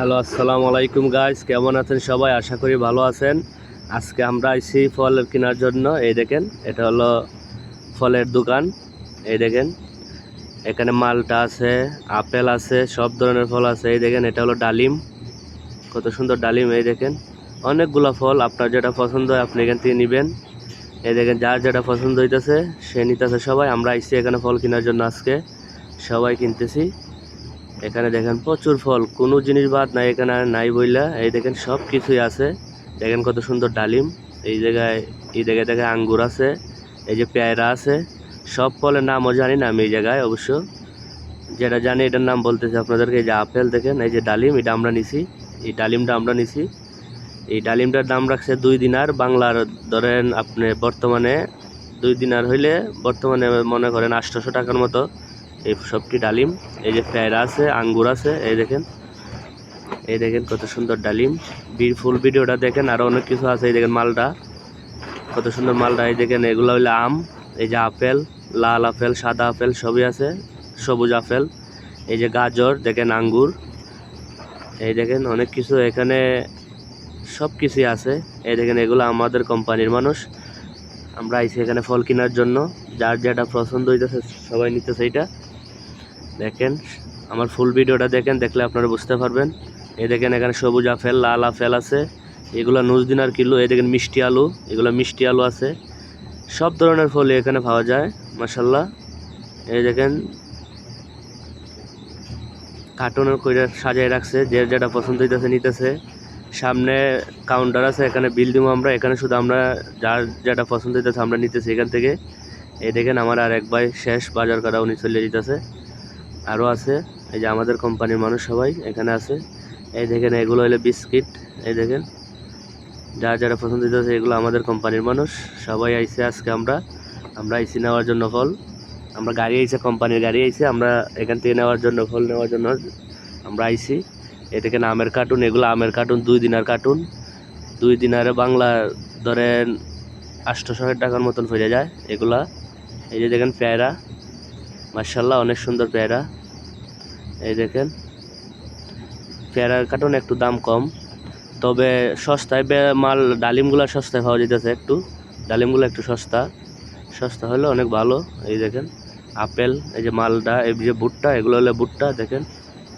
Hello, আসসালামু আলাইকুম guys কেমন আছেন সবাই? আশা করি ভালো আছেন। আজকে আমরা আইছি ফল কেনার জন্য। এই দেখেন, এটা হলো ফলের দোকান। এই দেখেন, এখানে মালটা আছে, আপেল আছে, সব ধরনের ফল আছে। এই দেখেন, এটা হলো ডালিম। কত সুন্দর ডালিম, এই দেখেন। অনেকগুলা ফল, আপনার যেটা পছন্দ হয় আপনি এখান থেকে নেবেন। এই দেখেন, যার যেটা পছন্দ হইতেছে, সে নিতেছে সবাই। আমরা আইছি এখানে ফল কেনার জন্য আজকে। সবাই কিনতেছি। এখানে দেখেন প্রচুর ফল, কোনো জিনিস বাদ নাই, এখানে নাই বইলা। এই দেখেন সব কিছুই আছে। দেখেন কত সুন্দর ডালিম। এই জায়গায় এই জায়গায় দেখেন আঙ্গুর আছে, এই যে পেয়ারা আছে। সব ফলের নামও জানি না আমি এই জায়গায় অবশ্য। যেটা জানি এটার নাম বলতেছি আপনাদেরকে, এই যে আপেল দেখেন, এই যে ডালিম, এটা আমরা নিছি। এই ডালিমটা আমরা নিছি। এই ডালিমটার দাম রাখছে দুই দিনার বাংলার, ধরেন আপনি বর্তমানে দুই দিনার হইলে বর্তমানে মনে করেন আটশোশো টাকার মতো। এই সবটি ডালিম, এই যে পেয়ারা আছে, আঙ্গুর আছে, এই দেখেন। এই দেখেন কত সুন্দর ডালিম। বীর ফুল ভিডিওটা দেখেন, আরও অনেক কিছু আছে, এই দেখেন মালটা কত সুন্দর মালটা এই দেখেন, এগুলো হইলে আম, এই যে আপেল, লাল আপেল, সাদা আপেল, সবই আছে, সবুজ আপেল। এই যে গাজর, দেখেন আঙ্গুর। এই দেখেন অনেক কিছু এখানে, সব কিছুই আছে। এই দেখেন, এগুলো আমাদের কোম্পানির মানুষ। আমরা আইছি এখানে ফল কেনার জন্য। যার যেটা পছন্দ হইতেছে, সবাই নিতেছে এইটা। দেখেন, আমার ফুল ভিডিওটা দেখেন, দেখলে আপনারা বুঝতে পারবেন। এই দেখেন এখানে সবুজ আপেল, লাল আপেল আছে। এগুলো নুজদিনার কিলো, এই দেখেন মিষ্টি আলু, এগুলো মিষ্টি আলু আছে। সব ধরনের ফলই এখানে পাওয়া যায় মাসাল্লাহ এই দেখেন কার্টুনের কইরা সাজায় রাখছে, যে যেটা পছন্দ হইতেছে নিতেছে। সামনে কাউন্টার আছে, এখানে বিল দিব আমরা, এখানে শুধু আমরা যার যেটা পছন্দ হইতেছে আমরা নিতেছি এখান থেকে। এই দেখেন আমার আর এক ভাই শেষ বাজার করা উনি চলে যেতেছে আরও আছে। এই যে আমাদের কোম্পানির মানুষ সবাই এখানে আছে। এই দেখেন, এগুলো হলো বিস্কিট। এই দেখেন, যার যারা পছন্দ হইতেছে, এগুলো আমাদের কোম্পানির মানুষ। সবাই আইছে আজকে আমরা। আমরা আইসি নেওয়ার জন্য ফল। আমরা গাড়ি আইসে কোম্পানির গাড়ি আইসে আমরা এখান থেকে নেওয়ার জন্য, ফল নেওয়ার জন্য আমরা আইসি এ দেখেন, আমের কার্টুন। এগুলো আমের কার্টুন, দুই দিনার কার্টুন। দুই দিনারে বাংলা ধরেন আটশোশো টাকার মতন ফিরে যায় এগুলা। এই যে দেখেন, পেয়ারা। মার্শাল্লাহ অনেক সুন্দর পেয়ারা। এই দেখেন, পেয়ারার কার্টুন একটু দাম কম, তবে সস্তায় মাল ডালিমগুলো সস্তায় পাওয়া যেতেছে একটু। ডালিমগুলো একটু সস্তা সস্তা হলে অনেক ভালো। এই দেখেন, আপেল, এই যে মালটা এই যে ভুট্টা, এগুলো হলে ভুট্টা, দেখেন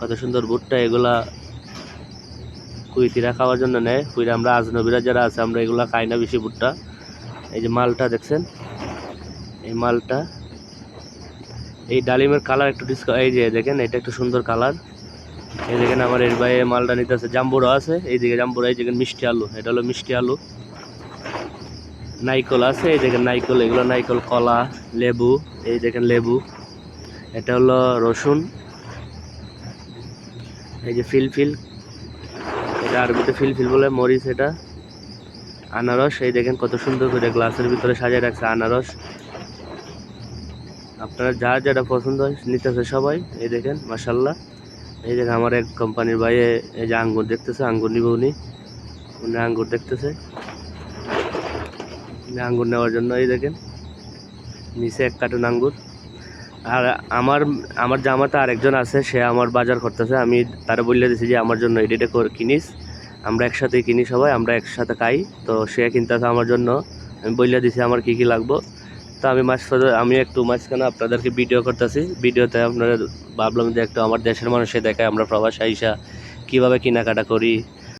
কত সুন্দর ভুট্টা, এগুলা কুইতিরা খাওয়ার জন্য নেয়। কুইরা আমরা, আজনবীরা যারা আছে, আমরা এগুলা খাই না বেশি ভুট্টা। এই যে মালটা দেখছেন, এই মালটা এই ডালিমের কালার একটু ডিসকা এই যে দেখেন, এটা একটু সুন্দর কালার এই দেখেন আমার এর ভাই মালটা নিতে আছে জাম্বুরা আছে। এই দিকে জাম্বুরা, এই দেখেন মিষ্টি আলু, এটা হলো মিষ্টি আলু। নাইকল আছে, এই দেখেন নাইকল, এগুলো নাইকল, কলা, লেবু, এই দেখেন লেবু। এটা হলো রসুন। এই যে ফিলফিল। এটা আরবিতে ফিলফিল বলে মরিচ এটা। আনারস, এই দেখেন কত সুন্দর করে গ্লাসের ভিতরে সাজিয়ে রাখছে আনারস। আপনারা যার যেটা পছন্দ হয় নিতেছে সবাই। এই দেখেন মাসাল্লাহ এই দেখেন আমার এক কোম্পানির ভাই এই যে আঙ্গুর দেখতেছে, আঙ্গুর নিব উনি। উনি আঙ্গুর দেখতেছে। আঙ্গুর নেওয়ার জন্য এই দেখেন নিচে এক কার্টুন আঙ্গুর। আর আমার আমার জামাতে আরেকজন আছে, সে আমার বাজার করতেছে। আমি তারা বলে দিছি যে, আমার জন্য এডিটে কিনিস। আমরা একসাথে কিনি সবাই, আমরা একসাথে খাই। তো সে কিনতেছে আমার জন্য। আমি বলে দিছি, আমার কি কি লাগবো? তো আমি মাঝ আমি একটু মাঝখানে আপনাদেরকে ভিডিও করতেছি। ভিডিওতে আপনারা ভাবলাম যে একটু আমার দেশের মানুষে দেখায় আমরা প্রবাস আইসা কীভাবে কেনাকাটা করি